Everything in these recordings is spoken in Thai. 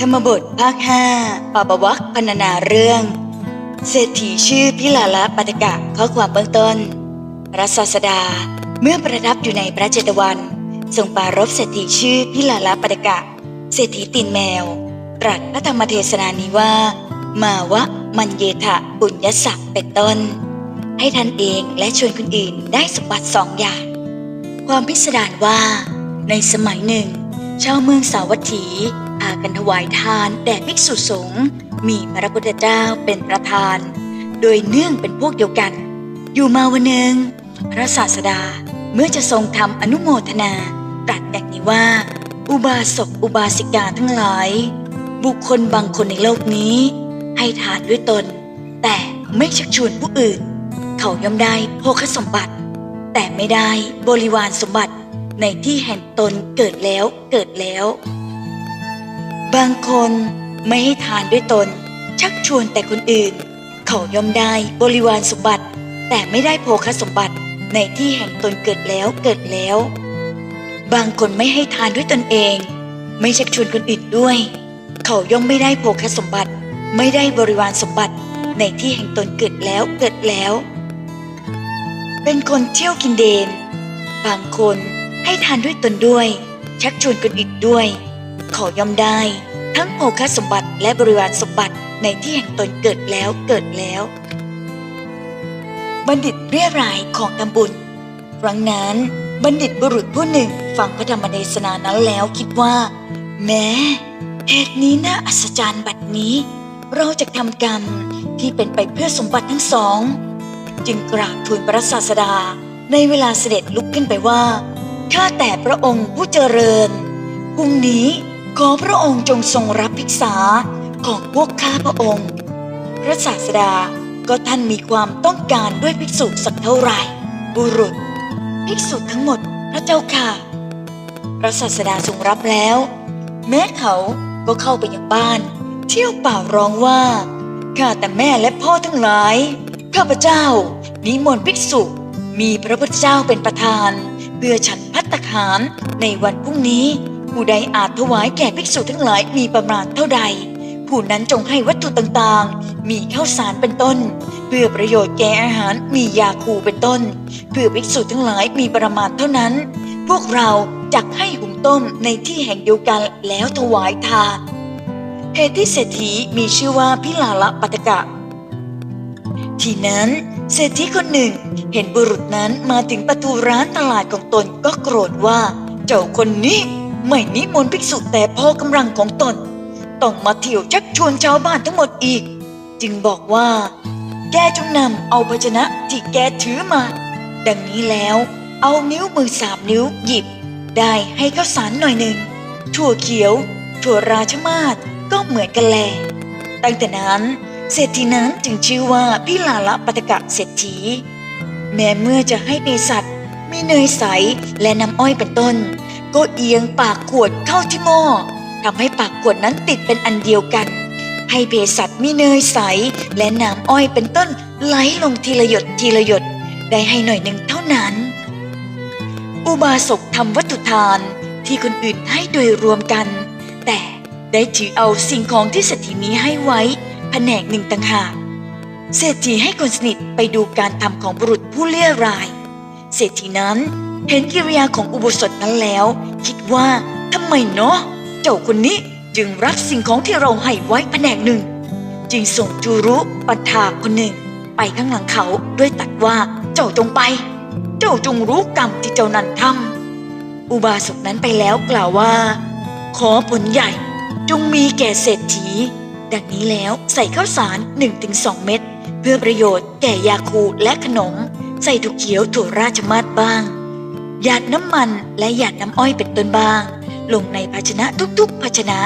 ธรรมบทภาคห้าปาปวักพรรณนาเรื่อง เศรษฐีชื่อพิลาละปัตกะข้อความเบื้องต้นพระศาสดาเมื่อประทับอยู่ในพระเจตวันทรงปรารบเศรษฐีชื่อพิลาละปัตกะ เศรษฐีตีนแมว ตรัสพระธรรมเทศนานี้ว่า มาวะมันเยทะบุญยศักเป็นต้น ให้ท่านเองและชวนคนอื่นได้สมบัติสองอย่าง ความพิสดารว่า ในสมัยหนึ่งชาวเมืองสาวัตถี พากันถวายทานแด่ภิกษุสงฆ์มีพระพุทธเจ้าเป็นประธาน โดยเนื่องเป็นพวกเดียวกัน อยู่มาวันหนึ่งพระศาสดาเมื่อจะทรงทำอนุโมทนาตรัสอย่างนี้ว่า อุบาสกอุบาสิกาทั้งหลาย บุคคลบางคนในโลกนี้ ให้ทานด้วยตน แต่ไม่ชักชวนผู้อื่น เขาย่อมได้โภคสมบัติ แต่ไม่ได้บริวารสมบัติในที่แห่งตนเกิดแล้วเกิดแล้ว บางคนไม่ให้ทานด้วยตน ชักชวนแต่คนอื่น เขายอมได้บริวารสมบัติ แต่ไม่ได้โภคสมบัติในที่แห่งตนเกิดแล้วเกิดแล้ว บางคนไม่ให้ทานด้วยตนเอง ไม่ชักชวนคนอื่นด้วย เขาย่อมไม่ได้โภคสมบัติ ไม่ได้บริวารสมบัติในที่แห่งตนเกิดแล้วเกิดแล้ว เป็นคนเที่ยวกินเดน บางคนให้ทานด้วยตนด้วย ชักชวนคนอื่นด้วย ขอย่อมได้ ทั้งโภคสมบัติและบริวารสมบัติในที่แห่งตนเกิดแล้วเกิดแล้ว บัณฑิตเรียรายของทำบุญครั้งนั้นบัณฑิตบุรุษผู้หนึ่งฟังพระธรรมเทศนานั้นแล้วคิดว่า แม้เหตุนี้น่าอัศจรรย์บัดนี้ เราจะทำกรรมที่เป็นไปเพื่อสมบัติทั้งสอง จึงกราบทูลพระศาสดาในเวลาเสด็จลุกขึ้นไปว่าข้าแต่พระองค์ผู้เจริญพรุ่งนี้ ขอพระองค์จงทรงรับภิกษาของพวกข้าพระองค์ พระศาสดาก็ท่านมีความต้องการด้วยภิกษุสักเท่าไหร่ บุรุษ ภิกษุทั้งหมดพระเจ้าค่ะ พระศาสดาทรงรับแล้ว แม้เขาก็เข้าไปยังบ้าน เที่ยวป่าร้องว่าข้าแต่แม่และพ่อทั้งหลาย ข้าพเจ้า นิมนต์ภิกษุ มีพระพุทธเจ้าเป็นประธาน เพื่อฉันพัตตาหารในวันพรุ่งนี้ ผู้ใดอาจถวายแก่ภิกษุทั้งหลายมีประมาณเท่าใด ผู้นั้นจงให้วัตถุต่างๆ มีข้าวสารเป็นต้น เพื่อประโยชน์แก่อาหารมียาคูเป็นต้น เพื่อภิกษุทั้งหลายมีประมาณเท่านั้น พวกเราจักให้หุงต้มในที่แห่งเดียวกันแล้วถวายทานเหตุที่เศรษฐีมีชื่อว่าพิลาละปัตกะ ทีนั้นเศรษฐีคนหนึ่งเห็นบุรุษนั้นมาถึงประตูร้านตลาดของตนก็โกรธว่า เจ้าคนนี้ ไม่นิมนต์ภิกษุแต่พอกำลังของตน ต้องมาเที่ยวชักชวนชาวบ้านทั้งหมดอีก จึงบอกว่า แกจงนำเอาภาชนะที่แกถือมา ดังนี้แล้วเอานิ้วมือสามนิ้วหยิบ ได้ให้ข้าวสารหน่อยหนึ่งถั่วเขียว ถั่วราชมาศก็เหมือนกันแล ตั้งแต่นั้นเศรษฐีนั้นจึงชื่อว่าพิลาละปตกะเศรษฐี แม้เมื่อจะให้เภสัชมีเนยใสและน้ำอ้อยเป็นต้น ก็เอียงปากขวดเข้าที่หม้อทำให้ปากขวดนั้นติดเป็นอันเดียวกัน ให้เภสัชมีเนยใส และน้ำอ้อยเป็นต้นไหลลงทีละหยดทีละหยดได้ให้หน่อยหนึ่งเท่านั้น อุบาสกทำวัตถุทานที่คนอื่นให้โดยรวมกัน แต่ได้ถือเอาสิ่งของที่เศรษฐีนี้ให้ไว้แผนกหนึ่งต่างหากเศรษฐีให้คนสนิทไปดูการทำของบุรุษผู้เลี่ยราย เศรษฐีนั้นเห็นกิริยาของอุโบสถนั้นแล้ว คิดว่าทำไมเนาะเจ้าคนนี้จึงรับสิ่งของที่เราให้ไว้แผนกหนึ่ง จึงส่งจูรุปัทาคนหนึ่ง ไปข้างหลังเขาด้วยตัดว่าเจ้าจงไป เจ้าจงรู้กรรมที่เจ้านั้นทำอุบาสกนั้นไปแล้วกล่าวว่า ขอผลใหญ่จงมีแก่เศรษฐี ดังนี้แล้วใส่ข้าวสาร 1-2 เม็ดเพื่อประโยชน์แก่ยาคูและขนม ใส่ถั่วเขียวถั่วราชมาศบ้าง หยาดน้ำมันและหยาดน้ำอ้อยเป็นต้นบ้าง ลงในภาชนะทุกๆ ภาชนะ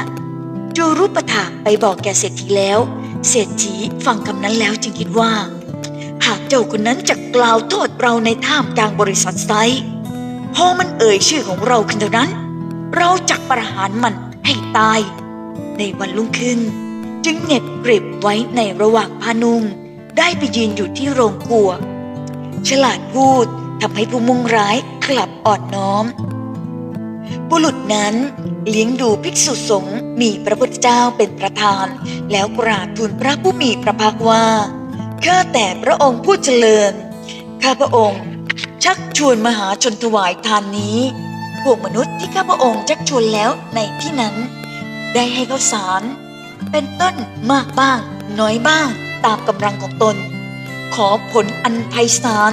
จูรุปถาไปบอกแก่เศรษฐีแล้ว เศรษฐีฟังคำนั้นแล้วจึงคิดว่า หากเจ้าคนนั้นจะกล่าวโทษเราในท่ามกลางบริษัทไซพอมันเอ่ยชื่อของเราขึ้นเท่านั้น เราจักประหารมันให้ตาย ในวันรุ่งขึ้น จึงเหน็บกริบไว้ในระหว่างผ้านุ่งได้ไปยืนอยู่ที่โรงครัว ฉลาดพูดทำให้ผู้มุ่งร้าย กลับอ่อนน้อม บุรุษนั้นเลี้ยงดูภิกษุสงฆ์มีพระพุทธเจ้าเป็นประธาน แล้วกราบทูลพระผู้มีพระภาคว่าข้าแต่พระองค์ผู้เจริญข้าพระองค์ชักชวนมหาชนถวายทานนี้ พวกมนุษย์ที่ข้าพระองค์ชักชวนแล้วในที่นั้น ได้ให้ข้าวสาร เป็นต้นมากบ้าง น้อยบ้างตามกำลังของตน ขอผลอันไพศาล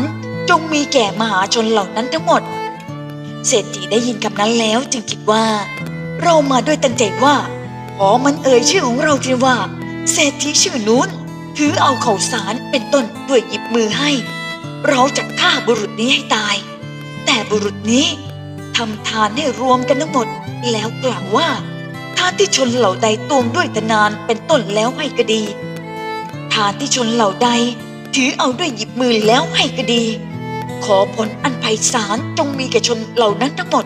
จงมีแก่มหาชนเหล่านั้นทั้งหมด เศรษฐีได้ยินคำนั้นแล้วจึงคิดว่า เรามาด้วยตั้งใจว่า ขอมันเอ่ยชื่อของเราทีว่า เศรษฐีชื่อนู้นถือเอาเข่าสารเป็นต้นด้วยหยิบมือให้ เราจะฆ่าบุรุษนี้ให้ตาย แต่บุรุษนี้ทำทานให้รวมกันทั้งหมด แล้วกล่าวว่าทานที่ชนเหล่าใดตวงด้วยทนานเป็นต้นแล้วให้ก็ดีทานที่ชนเหล่าใดถือเอาด้วยหยิบมือแล้วให้ก็ดี ขอผลอันไพศาลจงมีแก่ชนเหล่านั้นทั้งหมด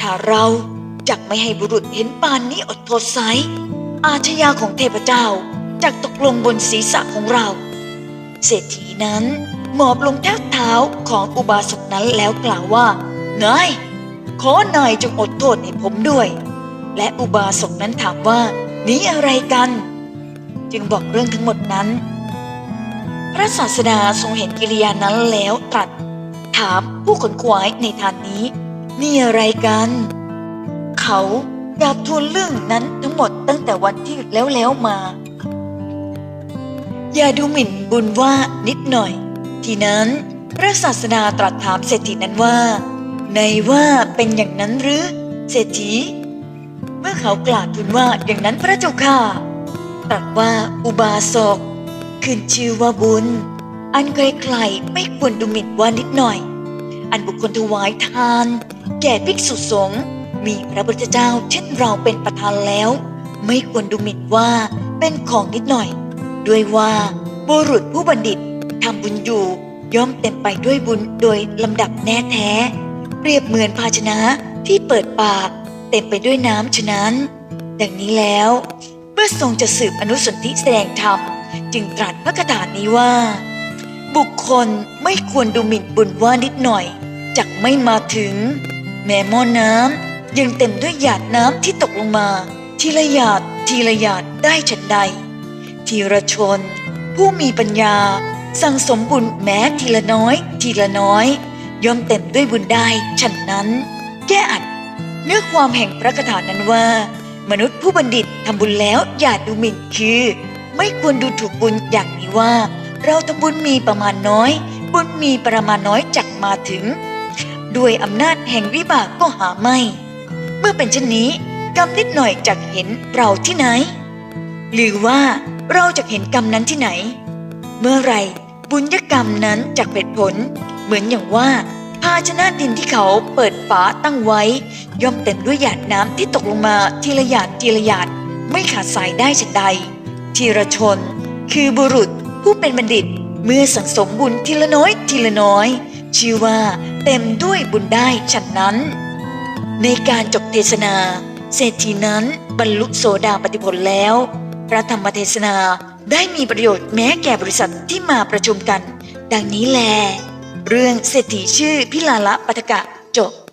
ถ้าเราจักไม่ให้บุรุษเห็นปานนี้อดโทษไซอาชญาของเทพเจ้าจักตกลงบนศีรษะของเรา เศรษฐีนั้นหมอบลงแทบเท้าของอุบาสกนั้นแล้วกล่าวว่านายขอนายจงอดโทษให้ผมด้วย และอุบาสกนั้นถามว่านี้อะไรกัน จึงบอกเรื่องทั้งหมดนั้น พระศาสดาทรงเห็นกิริยานั้นแล้วตรัส ถามผู้ขนขวายในทานนี้ นี่อะไรกัน เขากราบทูลเรื่องนั้นทั้งหมดตั้งแต่วันที่แล้วแล้วมา อย่าดูหมิ่นบุญว่านิดหน่อย ทีนั้นพระศาสดาตรัสถามเศรษฐีนั้นว่า ในว่าเป็นอย่างนั้นหรือ เศรษฐี เมื่อเขากล่าวทูลว่าอย่างนั้นพระเจ้าค่ะตรัสว่าอุบาสก ขึ้นชื่อว่าบุญ อันใครๆไม่ควรดูหมิ่นว่านิดหน่อย อันบุคคลถวายทาน แก่ภิกษุสงฆ์มีพระพุทธเจ้าเช่นเราเป็นประธานแล้ว ไม่ควรดูหมิ่นว่าเป็นของนิดหน่อย ด้วยว่าบุรุษผู้บัณฑิตทำบุญอยู่ย่อมเต็มไปด้วยบุญโดยลำดับแน่แท้ เปรียบเหมือนภาชนะที่เปิดปาก เต็มไปด้วยน้ำฉะนั้น ดังนี้แล้ว เมื่อทรงจะสืบอนุสนธิแสดงธรรม จึงตรัสพระคาถานี้ว่า บุคคลไม่ควรดูหมิ่นบุญว่านิดหน่อยจักไม่มาถึง แม้หม้อน้ำยังเต็มด้วยหยาดน้ำที่ตกลงมา ทีละหยาดทีละหยาดได้ฉันใด ทีละชน ผู้มีปัญญาสั่งสมบุญแม้ทีละน้อย ทีละน้อย ย่อมเต็มด้วยบุญได้ฉันนั้น แก้อัดเนื้อความแห่งพระคาถานั้นว่า มนุษย์ผู้บัณฑิตทำบุญแล้วอย่าดูหมิ่นคือ ไม่ควรดูถูกบุญอย่างนี้ว่า เราทำบุญมีประมาณน้อย บุญมีประมาณน้อยจักมาถึง ด้วยอำนาจแห่งวิบากก็หาไม่ เมื่อเป็นเช่นนี้กรรมนิดหน่อยจักเห็นเราที่ไหน หรือว่าเราจะเห็นกรรมนั้นที่ไหน เมื่อไรบุญยกรรมนั้นจักเป็นผล เหมือนอย่างว่า ภาชนะดินที่เขาเปิดฝาตั้งไว้ ย่อมเต็มด้วยหยาดน้ำที่ตกลงมาทีละหยาดทีละหยาดไม่ขาดสายได้ฉันใด ทีละชน คือบุรุษผู้เป็นบัณฑิตเมื่อสังสมบุญทีละน้อยทีละน้อย ชื่อว่าเต็มด้วยบุญได้ฉันนั้น ในการจบเทศนา เศรษฐีนั้นบรรลุโสดาปติผลแล้ว พระธรรมเทศนาได้มีประโยชน์แม้แก่บริษัทที่มาประชุมกัน ดังนี้แล เรื่องเศรษฐีชื่อพิลาละปัทกะจบ